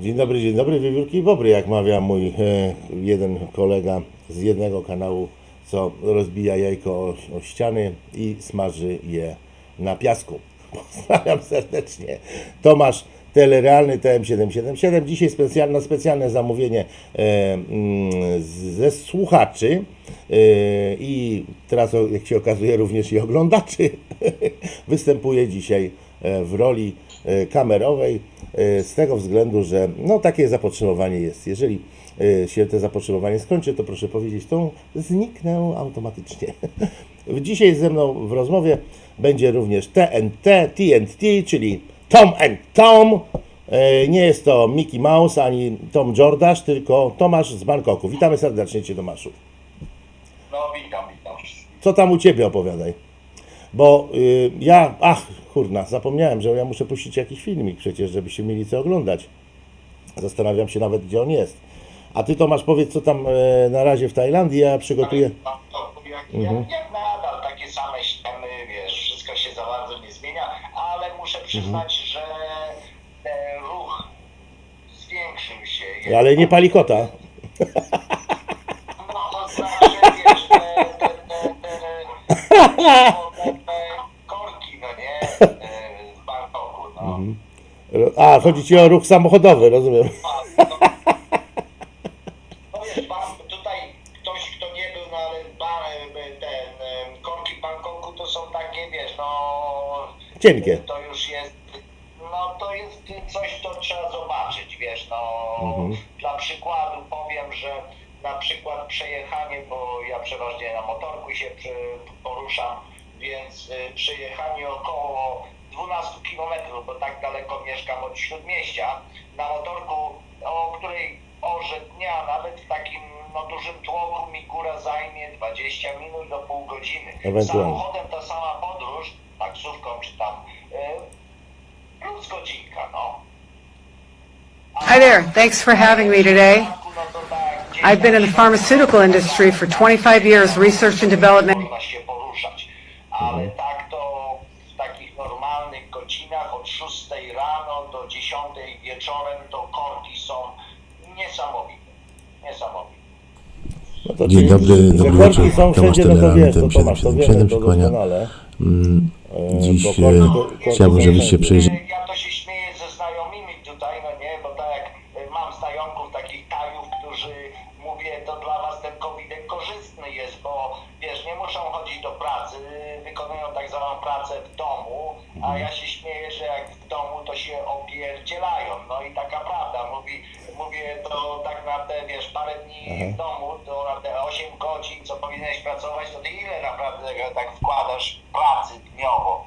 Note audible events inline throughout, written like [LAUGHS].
Dzień dobry, dzień dobry, wiewiórki bobry, jak mawia mój e, jeden kolega z jednego kanału, co rozbija jajko o, o ściany i smaży je na piasku. [LAUGHS] Pozdrawiam serdecznie. Tomasz, telerealny TM777. Dzisiaj specjalne, specjalne zamówienie e, mm, ze słuchaczy e, i teraz, jak się okazuje, również i oglądaczy. [LAUGHS] Występuje dzisiaj e, w roli kamerowej e, z tego względu, że no takie zapotrzebowanie jest. Jeżeli e, się to zapotrzebowanie skończy, to proszę powiedzieć, to zniknę automatycznie. [LAUGHS] Dzisiaj ze mną w rozmowie będzie również TNT, TNT, czyli Tom and Tom. Nie jest to Mickey Mouse ani Tom Jordasz, tylko Tomasz z Bangkoku. Witamy serdecznie Cię, Tomaszu. No witam, witam. Co tam u Ciebie opowiadaj? Bo y, ja, ach, kurna, zapomniałem, że ja muszę puścić jakiś filmik przecież, żebyście mieli co oglądać. Zastanawiam się nawet, gdzie on jest. A Ty, Tomasz, powiedz, co tam e, na razie w Tajlandii, ja przygotuję. Mam to, jak, Mhm. jak, jak nadal takie same ściemy, wiesz, wszystko się za bardzo nie zmienia, ale muszę przyznać, Mhm. że ten ruch zwiększył się. Ale nie pali kota. No to znaczy, wiesz, te, te, te, te, te, A, chodzi Ci o ruch samochodowy, rozumiem. No wiesz, pan, tutaj ktoś, kto nie był, no ale ba, ten korki Bangkoku to są takie, wiesz, no... Cienkie. To już jest, no to jest coś, to trzeba zobaczyć, wiesz, no... Mhm. Dla przykładu powiem, że na przykład przejechanie, bo ja przeważnie na motorku się poruszam, więc y, przejechanie około 12 km, bo tak daleko mieszkam od śródmieścia, na motorku, o której porze dnia, nawet w takim no, dużym tłoku mi góra zajmie 20 minut do pół godziny. Ewentualnie. Samochodem ta sama podróż, taksówką czy tam, y, plus godzinka, no. Hi there. Thanks for having me today. No tak, I've been in the pharmaceutical industry for 25 years, research and development. Można się poruszać, ale tak to w takich normalnych godzinach od 6 rano do 10 wieczorem to korki są niesamowite. Niesamowite. No to Dzień dobry, dobry wieczór. Tomasz wszędzie, to Telerany, wiesz, to Tomasz, to wiemy, 777 to się kłania. doskonale. Mm, E, Dziś e, chciałbym, żebyście przejrzeli. To ty ile naprawdę tak wkładasz pracy dniowo?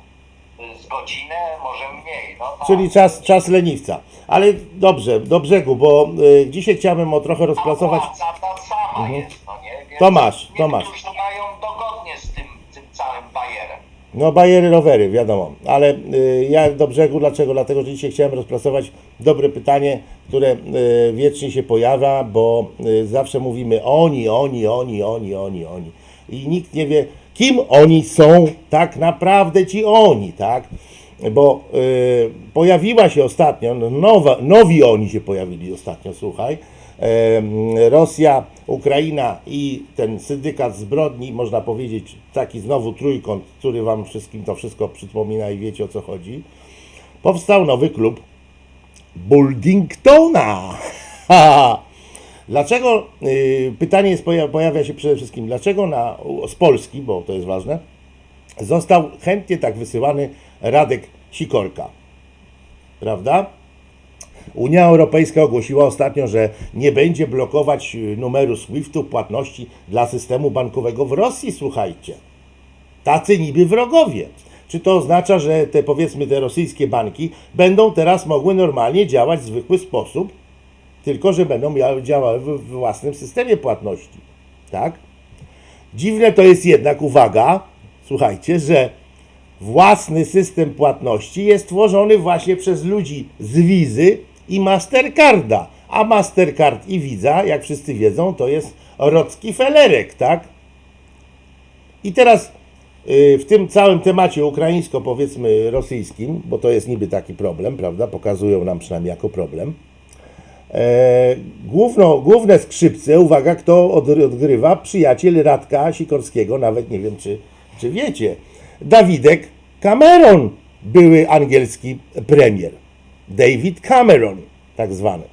z godzinę, może mniej. No, tak. Czyli czas, czas leniwca. Ale dobrze, do brzegu, bo y, dzisiaj chciałbym o trochę rozpracować. A płaca ta sama jest, no nie? Więc Tomasz, Tomasz. Niektórzy mają dogodnie z tym, tym całym bajerem. No, bajery, rowery, wiadomo. Ale y, ja do brzegu, dlaczego? Dlatego, że dzisiaj chciałem rozpracować dobre pytanie, które y, wiecznie się pojawia, bo y, zawsze mówimy oni, oni, oni, oni, oni, oni. I nikt nie wie, kim oni są tak naprawdę ci oni, tak? Bo y, pojawiła się ostatnio, no, nowa, nowi oni się pojawili ostatnio, słuchaj. Rosja, Ukraina i ten syndykat zbrodni, można powiedzieć, taki znowu trójkąt, który Wam wszystkim to wszystko przypomina i wiecie o co chodzi. Powstał nowy klub Buldingtona. [LAUGHS] Dlaczego, y, pytanie jest, poja- pojawia się przede wszystkim, dlaczego na, z Polski, bo to jest ważne, został chętnie tak wysyłany Radek Sikorka. Prawda? Unia Europejska ogłosiła ostatnio, że nie będzie blokować y, numeru SWIFT-u płatności dla systemu bankowego w Rosji, słuchajcie. Tacy niby wrogowie. Czy to oznacza, że te powiedzmy te rosyjskie banki będą teraz mogły normalnie działać w zwykły sposób, tylko że będą działały w własnym systemie płatności? Tak? Dziwne to jest jednak, uwaga, słuchajcie, że własny system płatności jest tworzony właśnie przez ludzi z Wizy i Mastercarda. A Mastercard i Visa, jak wszyscy wiedzą, to jest Rocki Felerek, tak? I teraz y, w tym całym temacie ukraińsko, powiedzmy, rosyjskim, bo to jest niby taki problem, prawda? Pokazują nam przynajmniej jako problem. E, główno, główne skrzypce, uwaga, kto od, odgrywa? Przyjaciel Radka Sikorskiego, nawet nie wiem, czy, czy wiecie. Dawidek Cameron, były angielski premier. David Cameron, tak zwany.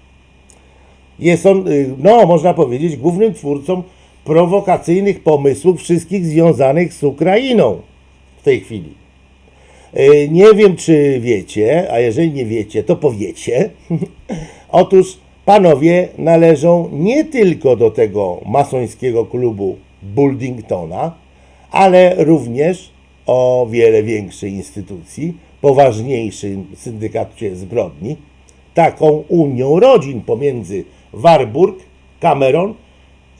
Jest on, y, no, można powiedzieć, głównym twórcą prowokacyjnych pomysłów wszystkich związanych z Ukrainą w tej chwili. Y, Nie wiem, czy wiecie, a jeżeli nie wiecie, to powiecie. [LAUGHS] Otóż panowie należą nie tylko do tego masońskiego klubu Buldingtona, ale również o wiele większej instytucji, poważniejszym syndykacie zbrodni, taką unią rodzin pomiędzy Warburg, Cameron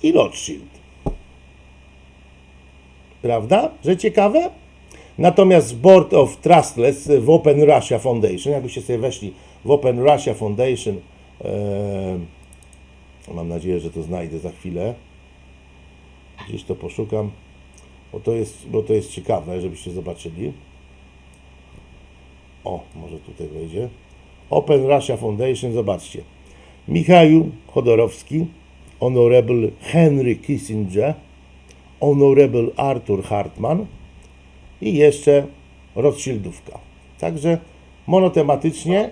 i Rothschild. Prawda? Że ciekawe? Natomiast Board of Trustless w Open Russia Foundation, jakbyście sobie weszli w Open Russia Foundation, mam nadzieję, że to znajdę za chwilę, gdzieś to poszukam, bo to jest, bo to jest ciekawe, żebyście zobaczyli. O, może tutaj wejdzie. Open Russia Foundation, zobaczcie. Michał Chodorowski, Honorable Henry Kissinger, Honorable Arthur Hartman i jeszcze Rothschildówka. Także monotematycznie,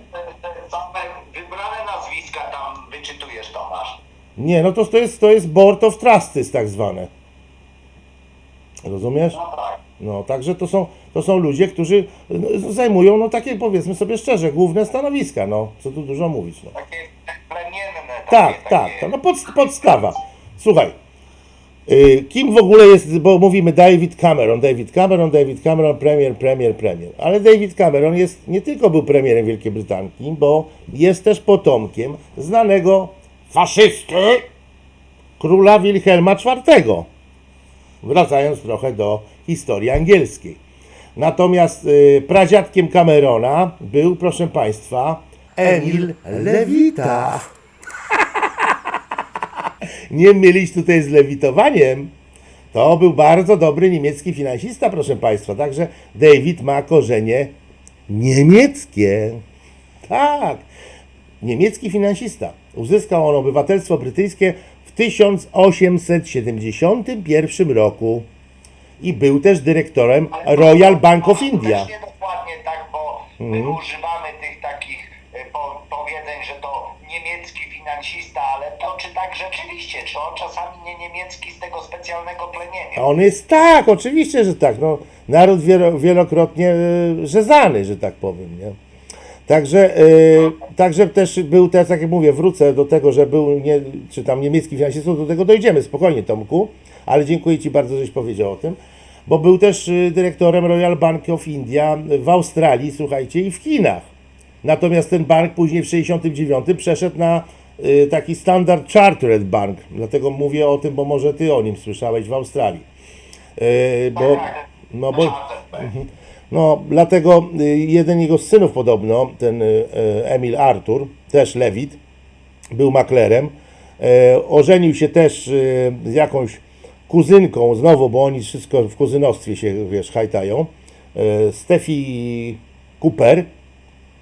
nie, no to, to, jest, to jest Board of Trustees tak zwane. Rozumiesz? No tak. No, także to są, to są ludzie, którzy no, zajmują, no takie powiedzmy sobie szczerze, główne stanowiska, no, co tu dużo mówić, no. Takie plemienne. Takie, Tak, tak, takie, tak, no pod, podstawa. Słuchaj, y, kim w ogóle jest, bo mówimy David Cameron, David Cameron, David Cameron, premier, premier, premier, ale David Cameron jest, nie tylko był premierem Wielkiej Brytanii, bo jest też potomkiem znanego faszysty króla Wilhelma IV. Wracając trochę do historii angielskiej. Natomiast y, pradziadkiem Camerona był, proszę Państwa, Emil Lewita. [LAUGHS] Nie mylić tutaj z lewitowaniem. To był bardzo dobry niemiecki finansista, proszę Państwa. Także David ma korzenie niemieckie. Tak. Niemiecki finansista. Uzyskał on obywatelstwo brytyjskie w 1871 roku i był też dyrektorem Royal Bank of India. Też nie dokładnie tak, bo Mhm. my używamy tych takich e, po, powiedzeń, że to niemiecki finansista, ale to czy tak rzeczywiście, czy on czasami nie niemiecki z tego specjalnego plemienia? On jest tak, oczywiście, że tak. No, naród wielo, wielokrotnie e, rzezany, że tak powiem. Nie? Także, e, także też był, teraz tak jak mówię, wrócę do tego, że był, nie, czy tam niemiecki finansistą, do tego dojdziemy spokojnie, Tomku, ale dziękuję Ci bardzo, żeś powiedział o tym, bo był też e, dyrektorem Royal Bank of India w Australii, słuchajcie, i w Chinach. Natomiast ten bank później w 69 przeszedł na y, taki Standard Chartered Bank. Dlatego mówię o tym, bo może ty o nim słyszałeś w Australii. Y, bo, no, bo. No, dlatego y, jeden jego synów podobno, ten y, y, Emil Arthur, też Lewit, był maklerem. Ożenił się też z jakąś kuzynką, znowu, bo oni wszystko w kuzynostwie się, wiesz, hajtają. Steffi Cooper,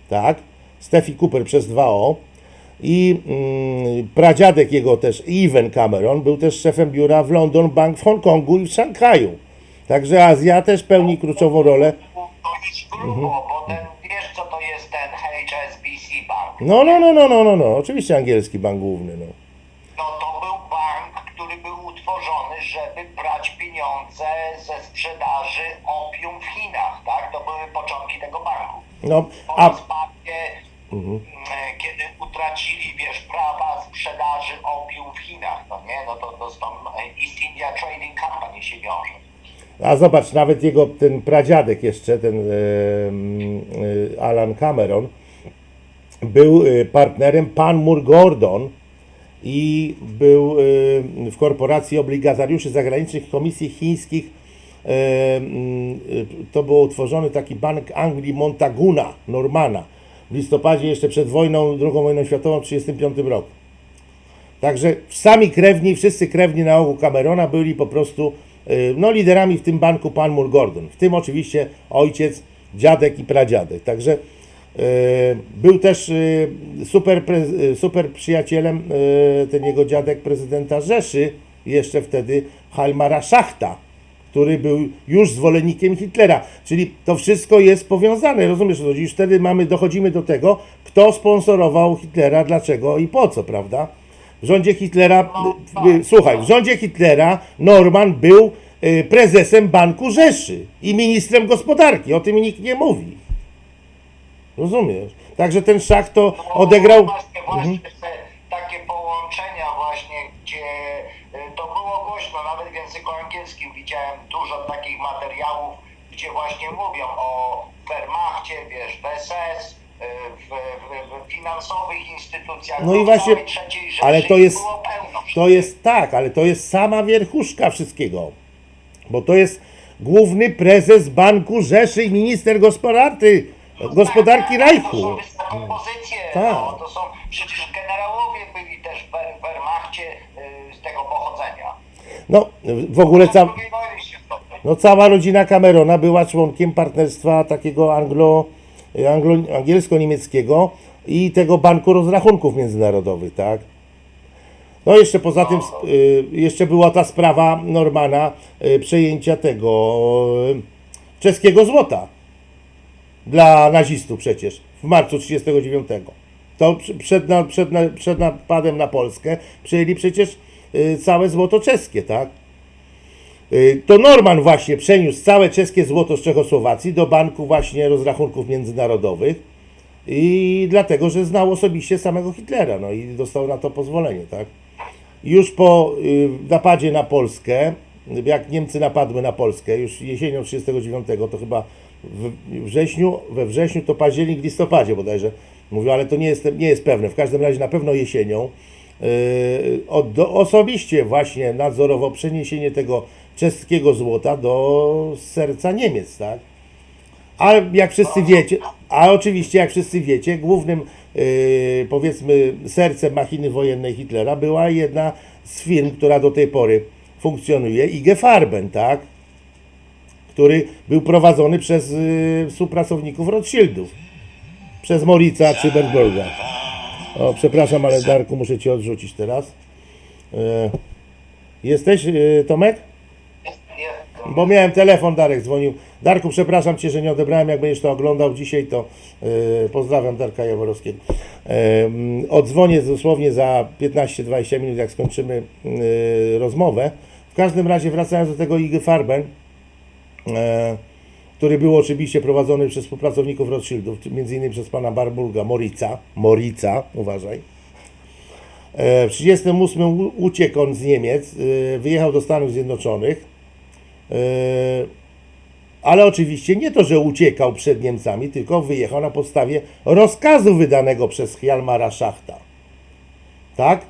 tak? Steffi Cooper przez 2O. I mm, pradziadek jego też, Evan Cameron, był też szefem biura w London Bank w Hongkongu i w Szanghaju. Także Azja też pełni kluczową rolę. Jest grubo, bo ten, wiesz co to jest ten HSBC Bank? No, no, no, no, no, no, no. oczywiście angielski bank główny, no. No to był bank, który był utworzony, żeby brać pieniądze ze sprzedaży opium w Chinach, tak? To były początki tego banku. No, Po a, rozpadzie, m, kiedy utracili, wiesz, prawa sprzedaży opium w Chinach, no nie? No to, to z tą East India Trading Company się wiąże. A zobacz, nawet jego ten pradziadek jeszcze, ten e, e, Alan Cameron, był e, partnerem Pan Mur Gordon i był w korporacji obligatariuszy zagranicznych Komisji Chińskich. To był utworzony taki bank Anglii Montaguna, Normana, w listopadzie jeszcze przed wojną, II wojną światową w 1935 roku. Także sami krewni, wszyscy krewni na ogół Camerona byli po prostu no, liderami w tym banku pan Moore Gordon. W tym oczywiście ojciec, dziadek i pradziadek. Także Był też y, super, y, super przyjacielem y, ten jego dziadek prezydenta Rzeszy, jeszcze wtedy Halmara Szachta, który był już zwolennikiem Hitlera. Czyli to wszystko jest powiązane, rozumiesz? Już wtedy mamy, dochodzimy do tego, kto sponsorował Hitlera, dlaczego i po co, prawda? W rządzie Hitlera, y, y, słuchaj, w rządzie Hitlera Norman był y, prezesem Banku Rzeszy i ministrem gospodarki. O tym nikt nie mówi. Rozumiesz? Także ten szach to No, odegrał. Właśnie, właśnie te takie połączenia właśnie, gdzie to było głośno, nawet w języku angielskim widziałem dużo takich materiałów, gdzie właśnie mówią o Wehrmachcie, wiesz, w SS, w, w, w finansowych instytucjach. No i właśnie, ale to jest, to jest tak, ale to jest sama wierchuszka wszystkiego. Bo to jest główny prezes Banku Rzeszy i minister gospodarki, gospodarki To Reichu. są wysoką pozycje, Tak. no, to są, przecież generałowie byli też w Wehrmachcie y, z tego pochodzenia. No, w ogóle ca, Drugiej wojny się zdobyli. no, cała rodzina Camerona była członkiem partnerstwa takiego anglo, angielsko-niemieckiego i tego Banku Rozrachunków Międzynarodowych, tak? No jeszcze poza tym, y, jeszcze była ta sprawa Normana y, przejęcia tego y, czeskiego złota dla nazistów przecież w marcu 1939. To przed, przed, przed napadem na Polskę przejęli przecież całe złoto czeskie, tak? Y, To Norman właśnie przeniósł całe czeskie złoto z Czechosłowacji do banku właśnie rozrachunków międzynarodowych i dlatego, że znał osobiście samego Hitlera, no i dostał na to pozwolenie, tak? Już po y, napadzie na Polskę, jak Niemcy napadły na Polskę, już jesienią 1939, to chyba w wrześniu, we wrześniu to październik, listopadzie bodajże, mówił, ale to nie jest, nie jest pewne, w każdym razie na pewno jesienią, y, od, do, osobiście właśnie nadzorował przeniesienie tego czeskiego złota do serca Niemiec, tak? A jak wszyscy wiecie, a oczywiście jak wszyscy wiecie, głównym yy, powiedzmy sercem machiny wojennej Hitlera była jedna z firm, która do tej pory funkcjonuje, IG Farben, tak? Który był prowadzony przez yy, współpracowników Rothschildów. Przez Morica Cyberberga. O, przepraszam, ale Darku, muszę Cię odrzucić teraz. Yy, jesteś, yy, Tomek? Bo miałem telefon, Darek dzwonił. Darku, przepraszam Cię, że nie odebrałem. Jak będziesz to oglądał dzisiaj, to yy, pozdrawiam Darka Jaworowskiego. Yy, odzwonię dosłownie za 15-20 minut, jak skończymy yy, rozmowę. W każdym razie, wracając do tego IG Farben, yy, który był oczywiście prowadzony przez współpracowników Rothschildów, między innymi przez pana Barburga Morica. Morica, uważaj. W 1938 u- uciekł on z Niemiec, wyjechał do Stanów Zjednoczonych, ale oczywiście nie to, że uciekał przed Niemcami, tylko wyjechał na podstawie rozkazu wydanego przez Hjalmara Szachta. Tak?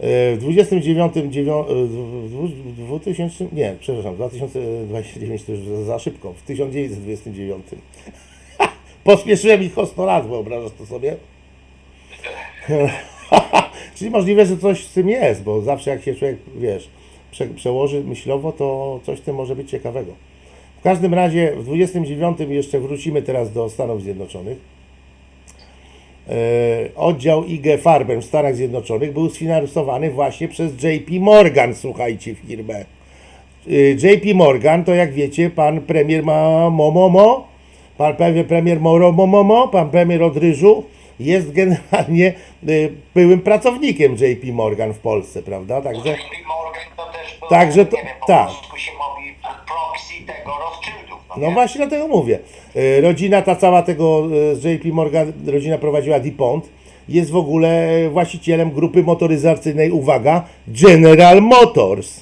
E, W 29, dziewią- e, w dwu- w 2000, nie, przepraszam, 2029 to już za- za szybko, w 1929. [LAUGHS] Pospieszyłem ich o 100 lat, wyobrażasz to sobie? [LAUGHS] Czyli możliwe, że coś z tym jest, bo zawsze jak się człowiek, wiesz, prze, przełoży myślowo, to coś tym może być ciekawego. W każdym razie w 29 jeszcze wrócimy teraz do Stanów Zjednoczonych. E, oddział IG Farben w Stanach Zjednoczonych był sfinansowany właśnie przez JP Morgan, słuchajcie, firmę. E, JP Morgan to jak wiecie, pan premier ma Momomo, pan premier, Moro Momomo, pan premier od Ryżu jest generalnie y, byłym pracownikiem JP Morgan w Polsce, prawda? Także JP Morgan Także to- nie wiem, po tak. polsku się mówi proxy tego Rothschildów. No, No nie? właśnie dlatego mówię. Y, Rodzina ta cała tego y, z JP Morgan, rodzina prowadziła DuPont, jest w ogóle właścicielem grupy motoryzacyjnej, uwaga, General Motors.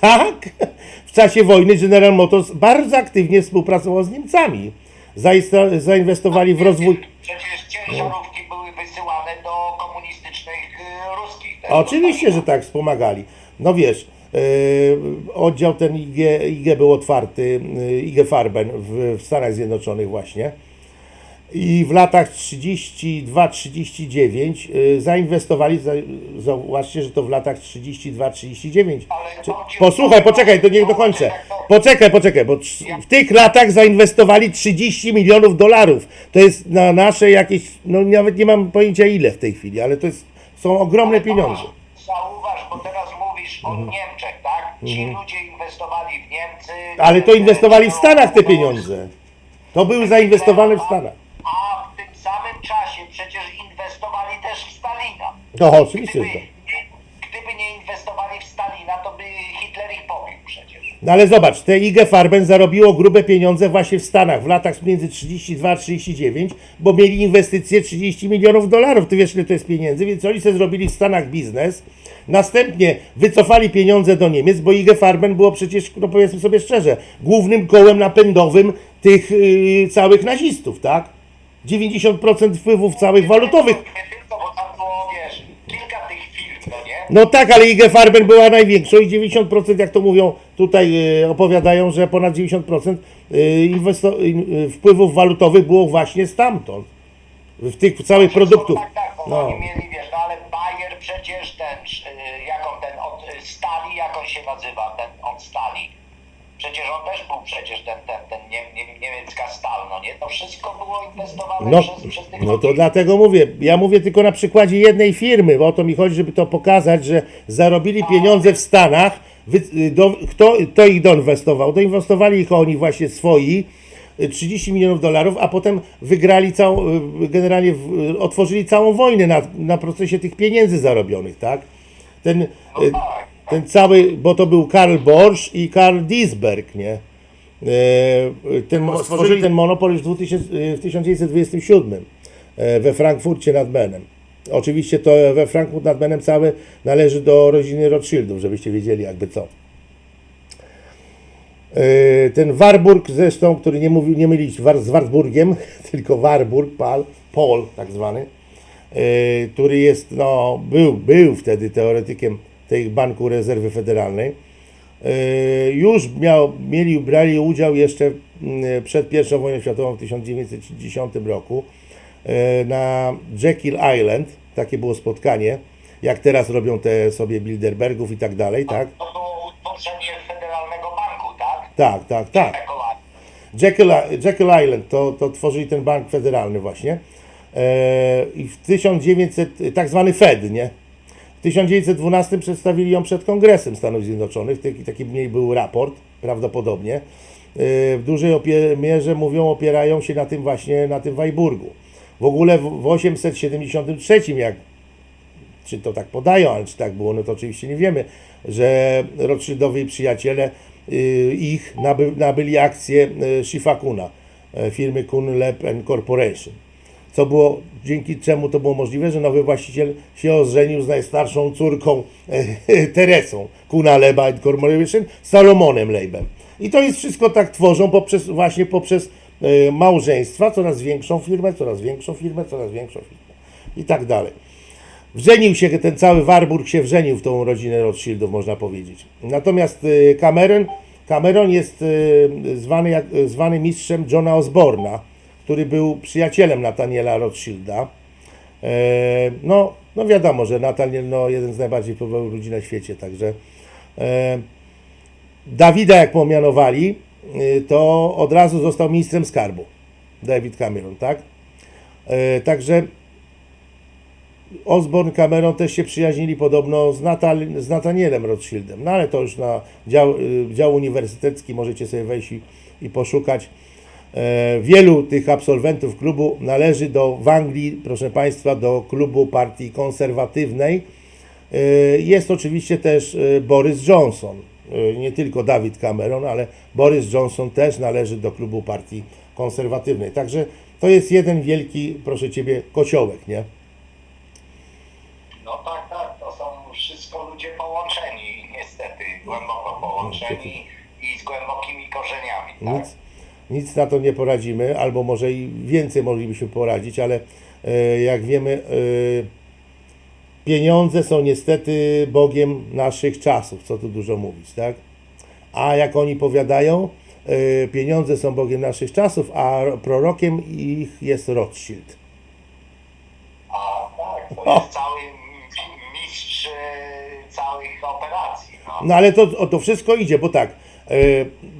Tak? W czasie wojny General Motors bardzo aktywnie współpracował z Niemcami. Zaista- Zainwestowali w rozwój. Przecież ciężarówki były wysyłane do komunistycznych y, ruskich. Oczywiście, że tak, wspomagali. No wiesz, yy, oddział ten IG, IG był otwarty, yy, IG Farben w, w Stanach Zjednoczonych właśnie. I w latach 32-39 y, zainwestowali, za- zauważcie, że to w latach 32-39. Ale Czy- to ci- Posłuchaj, poczekaj, to niech dokończę. Poczekaj, poczekaj, bo w tych latach zainwestowali 30 milionów dolarów. To jest na nasze jakieś, no nawet nie mam pojęcia ile w tej chwili, ale to jest, są ogromne pieniądze. Zauważ, bo teraz mówisz o Niemczech, tak? Ci ludzie inwestowali w Niemcy. Ale to inwestowali w Stanach te No, pieniądze. To były zainwestowane w Stanach. A w tym samym czasie przecież inwestowali też w Stalina. To oczywiście, Gdyby, No ale zobacz, te IG Farben zarobiło grube pieniądze właśnie w Stanach w latach między 32 a 39, bo mieli inwestycje 30 milionów dolarów. Ty wiesz, ile to jest pieniędzy, więc oni sobie zrobili w Stanach biznes. Następnie wycofali pieniądze do Niemiec, bo IG Farben było przecież, no powiedzmy sobie szczerze, głównym kołem napędowym tych yy, całych nazistów, tak? 90% wpływów całych walutowych no tak, ale IG Farben była największą i 90%, jak to mówią tutaj, e, opowiadają, że ponad 90% e, inwesto- in- e, wpływów walutowych było właśnie stamtąd. W tych całych produktów. Tak, tak, bo No. oni mieli, wiesz, no ale Bayer przecież ten, y, jak on ten od y, Stali, jak on się nazywa, ten od Stali. Przecież on też był przecież ten, ten, ten nie, nie, niemiecka stal, no nie? To wszystko było inwestowane No, przez, przez tych no to dlatego mówię, ja mówię tylko na przykładzie jednej firmy, bo o to mi chodzi, żeby to pokazać, że zarobili pieniądze w Stanach, wy, y, do, kto to ich doinwestował? Doinwestowali ich oni właśnie swoi, y, 30 milionów dolarów, a potem wygrali całą, y, generalnie w, y, otworzyli całą wojnę na, na procesie tych pieniędzy zarobionych, tak? Ten, y, tak. Ten cały, bo to był Karl Borsch i Karl Diesberg, nie? E, Ten, stworzyli ten monopol już w 2000 w 1927 e, we Frankfurcie nad Menem. Oczywiście to we Frankfurt nad Menem cały należy do rodziny Rothschildów, żebyście wiedzieli jakby co. E, Ten Warburg zresztą, który nie mówił, nie mylić z Warburgiem, [LAUGHS] tylko Warburg, Pal, Paul tak zwany, który jest, no, był, był wtedy teoretykiem tej Banku Rezerwy Federalnej. E, Już miał, mieli, brali udział jeszcze mm, przed I wojną światową w 1910 roku e, na Jekyll Island, takie było spotkanie, jak teraz robią te sobie Bilderbergów i tak dalej, tak? To było utworzenie Federalnego Banku, tak? Tak, tak, tak. Jekyll, Jekyll Island to, to tworzyli ten bank federalny właśnie. E, I w 1900, tak zwany Fed, nie? W 1912 przedstawili ją przed Kongresem Stanów Zjednoczonych. Taki, taki mniej był raport, prawdopodobnie. E, w dużej mierze mówią, opierają się na tym właśnie, na tym Weiburgu. W ogóle w, w 873, jak czy to tak podają, ale czy tak było, no to oczywiście nie wiemy, że Rothschildowi przyjaciele y, ich naby, nabyli akcje y, Shifakuna, y, firmy Kun and Corporation. Co było, dzięki czemu to było możliwe, że nowy właściciel się ożenił z najstarszą córką e, [LAUGHS] Teresą Kuna Leba and Corporation, Salomonem Leibem. I to jest wszystko tak tworzą poprzez, właśnie poprzez e, małżeństwa, coraz większą firmę, coraz większą firmę, coraz większą firmę i tak dalej. Wrzenił się, ten cały Warburg się wrzenił w tą rodzinę Rothschildów, można powiedzieć. Natomiast y, Cameron, Cameron jest y, zwany, jak, y, zwany mistrzem Johna Osborna, który był przyjacielem Nathaniela Rothschilda. E, No, no wiadomo, że Nathaniel no, jeden z najbardziej wpływowych ludzi na świecie, także e, Dawida jak pomianowali, y, to od razu został ministrem skarbu. David Cameron, tak? E, Także Osborne Cameron też się przyjaźnili podobno z, Natal, z Nathanielem Rothschildem. No ale to już na dział, dział uniwersytecki możecie sobie wejść i, i poszukać. E, wielu tych absolwentów klubu należy do w Anglii, proszę Państwa, do klubu partii konserwatywnej. E, jest oczywiście też e, Boris Johnson. Nie tylko David Cameron, ale Boris Johnson też należy do klubu partii konserwatywnej. Także to jest jeden wielki, proszę Ciebie, kociołek, nie? No tak, tak, to są wszystko ludzie połączeni, niestety, głęboko połączeni i z głębokimi korzeniami, tak? Nic, nic na to nie poradzimy, albo może i więcej moglibyśmy poradzić, ale e, jak wiemy, e, pieniądze są niestety Bogiem naszych czasów, co tu dużo mówić, tak? A jak oni powiadają, e, pieniądze są Bogiem naszych czasów, a prorokiem ich jest Rothschild. A tak, to jest cały mi- mistrz całych operacji. No. No ale to, o to wszystko idzie, bo tak,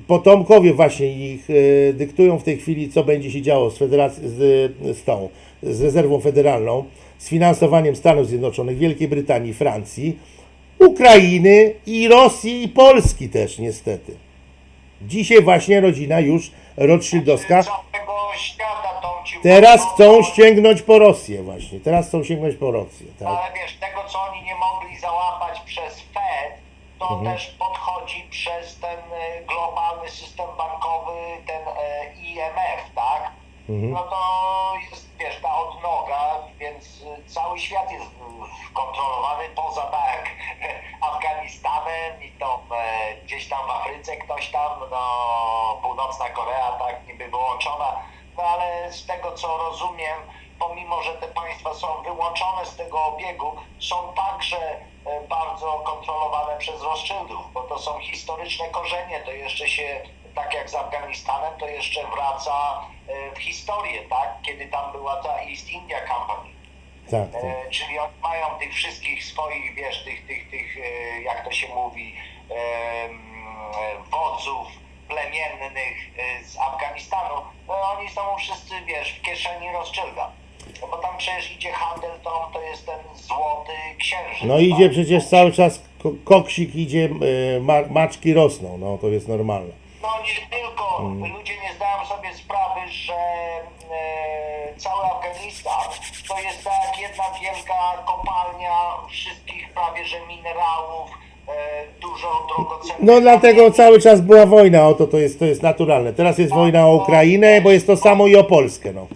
potomkowie właśnie ich e, dyktują w tej chwili, co będzie się działo z, federac- z, z tą, z rezerwą federalną, z finansowaniem Stanów Zjednoczonych, Wielkiej Brytanii, Francji, Ukrainy i Rosji i Polski też niestety. Dzisiaj właśnie rodzina już Rothschildowska. Teraz chcą sięgnąć po Rosję właśnie. Teraz chcą sięgnąć po Rosję. Tak? Ale wiesz, tego co oni nie mogli załapać przez Fed, to Mhm. też podchodzi przez ten e, globalny system bankowy, ten e, IMF, tak? Mhm. No to jest, wiesz, ta odnoga, więc e, cały świat jest kontrolowany poza tak [LAUGHS] Afganistanem i e, gdzieś tam w Afryce ktoś tam, no północna Korea tak niby wyłączona, no ale z tego co rozumiem, pomimo że te państwa są wyłączone z tego obiegu, są także bardzo kontrolowane przez Rothschildów, bo to są historyczne korzenie, to jeszcze się, tak jak z Afganistanem, to jeszcze wraca e, w historię, tak, kiedy tam była ta East India Company. Tak, tak. E, czyli oni mają tych wszystkich swoich, wiesz, tych, tych, tych e, jak to się mówi, e, wodzów plemiennych e, z Afganistanu, no oni są wszyscy, wiesz, w kieszeni Rothschilda. No bo tam przecież idzie handel, to, to jest ten złoty księżyc. No tak? idzie przecież cały czas koksik idzie, e, ma, maczki rosną, no to jest normalne. No nie tylko, Mm. ludzie nie zdają sobie sprawy, że e, cały Afganistan to jest tak jedna wielka kopalnia wszystkich prawie że minerałów, e, dużo drogocennych. No dlatego cały czas była wojna o to, to jest, to jest naturalne. Teraz jest wojna o Ukrainę, bo jest to samo i o Polskę, no.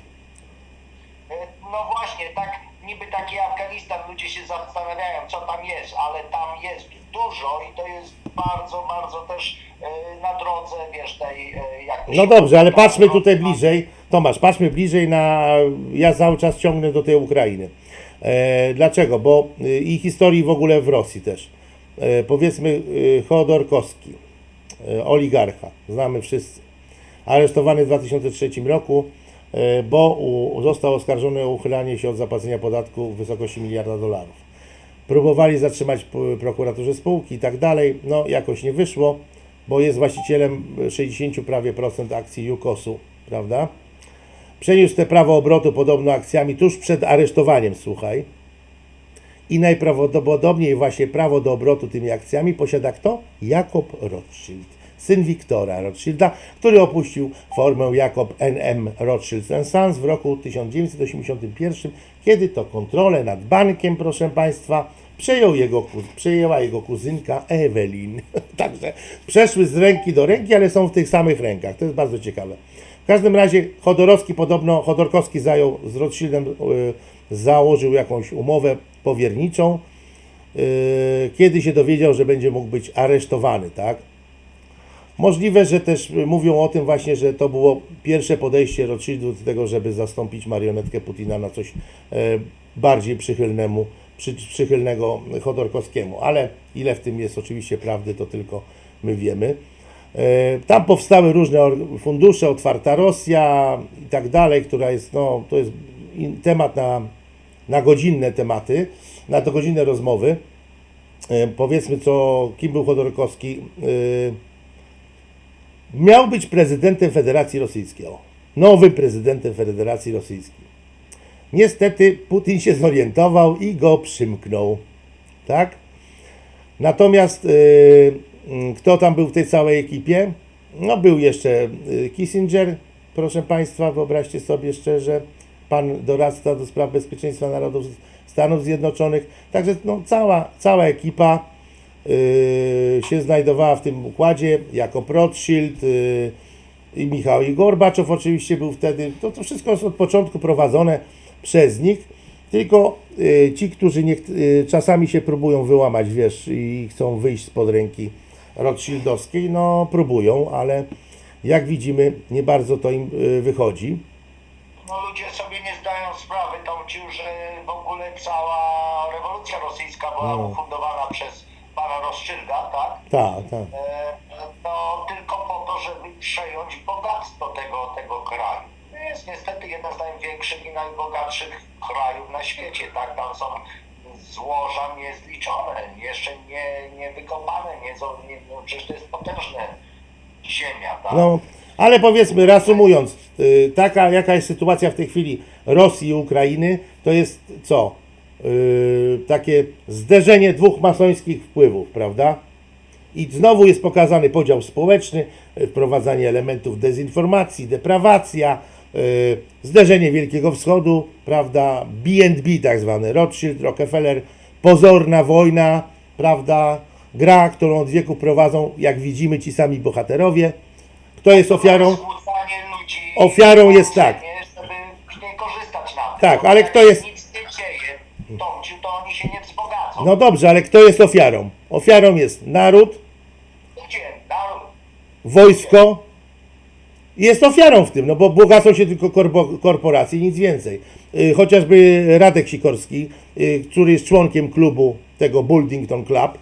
E, No właśnie, tak niby taki Afganistan, ludzie się zastanawiają, co tam jest, ale tam jest dużo i to jest bardzo, bardzo też e, na drodze, wiesz, tej, e, jak No dobrze, ale patrzmy tutaj bliżej. Tomasz, patrzmy bliżej na... Ja cały czas ciągnę do tej Ukrainy. E, dlaczego? Bo i historii w ogóle w Rosji też. E, powiedzmy Chodorkowski, oligarcha, znamy wszyscy. Aresztowany w 2003 roku, bo u, został oskarżony o uchylanie się od zapłacenia podatku w wysokości miliarda dolarów. Próbowali zatrzymać prokuraturze spółki i tak dalej. No jakoś nie wyszło, bo jest właścicielem 60 prawie procent akcji Jukosu, prawda? Przeniósł te prawo obrotu podobno akcjami tuż przed aresztowaniem, słuchaj. I najprawdopodobniej właśnie prawo do obrotu tymi akcjami posiada kto? Jakob Rothschild, syn Wiktora Rothschilda, który opuścił formę Jakob N.M. Rothschild Sons w roku 1981, kiedy to kontrolę nad bankiem, proszę Państwa, przejął jego, przejęła jego kuzynka Ewelin. [LAUGHS] Także przeszły z ręki do ręki, ale są w tych samych rękach. To jest bardzo ciekawe. W każdym razie Chodorowski podobno, Chodorkowski zajął z Rothschildem, y, założył jakąś umowę powierniczą, y, kiedy się dowiedział, że będzie mógł być aresztowany, tak? Możliwe, że też mówią o tym właśnie, że to było pierwsze podejście Rothschildu do tego, żeby zastąpić marionetkę Putina na coś e, bardziej przychylnemu, przy, przychylnego Chodorkowskiemu. Ale ile w tym jest oczywiście prawdy, to tylko my wiemy. E, Tam powstały różne fundusze, otwarta Rosja i tak dalej, która jest, no, to jest temat na, na godzinne tematy, na to godzinne rozmowy. E, Powiedzmy, co, kim był Chodorkowski. Miał być prezydentem Federacji Rosyjskiej. Nowym prezydentem Federacji Rosyjskiej. Niestety Putin się zorientował i go przymknął. Tak? Natomiast y, mm, kto tam był w tej całej ekipie? No był jeszcze y, Kissinger, proszę Państwa, wyobraźcie sobie szczerze, pan doradca do spraw bezpieczeństwa narodów Stanów Zjednoczonych. Także no, cała, cała ekipa się znajdowała w tym układzie, jako Rothschild y, i Michał i Gorbaczow oczywiście był wtedy. To, to wszystko jest od początku prowadzone przez nich. Tylko y, ci, którzy nie, czasami się próbują wyłamać, wiesz, i chcą wyjść spod ręki Rothschildowskiej, no próbują, ale jak widzimy, nie bardzo to im wychodzi. No ludzie sobie nie zdają sprawy, Tomciu, że w ogóle cała rewolucja rosyjska była No. ufundowana przez tak? Tak, to tylko po to, żeby przejąć bogactwo tego, tego kraju. To jest niestety jeden z największych i najbogatszych krajów na świecie, tak? Tam są złoża niezliczone, jeszcze nie, nie wykopane, nie, nie, no przecież to jest potężna ziemia, tak? No, ale powiedzmy, reasumując, y, taka jaka jest sytuacja w tej chwili Rosji i Ukrainy, to jest co? Y, takie zderzenie dwóch masońskich wpływów, prawda? I znowu jest pokazany podział społeczny, y, wprowadzanie elementów dezinformacji, deprawacja, y, zderzenie Wielkiego Wschodu, prawda? B&B tak zwany, Rothschild, Rockefeller, pozorna wojna, prawda? Gra, którą od wieku prowadzą, jak widzimy, ci sami bohaterowie. Kto jest ofiarą? Ofiarą jest tak. Tak, ale kto jest- Nic nie dzieje, Tomciu, to oni się nie wzbogacą. No dobrze, ale kto jest ofiarą? Ofiarą jest? Naród. Wojsko jest ofiarą w tym, no bo bogacą się tylko korpo, korporacje, nic więcej. Y, Chociażby Radek Sikorski, y, który jest członkiem klubu tego Buldington Club,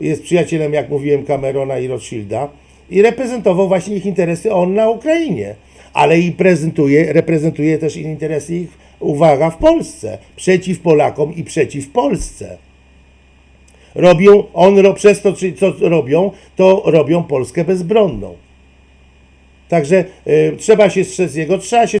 jest przyjacielem, jak mówiłem, Camerona i Rothschilda i reprezentował właśnie ich interesy on na Ukrainie, ale i prezentuje, reprezentuje też interesy ich, uwaga, w Polsce, przeciw Polakom i przeciw Polsce robią, on przez to, co robią, to robią Polskę bezbronną. Także y, trzeba się strzec jego, trzeba się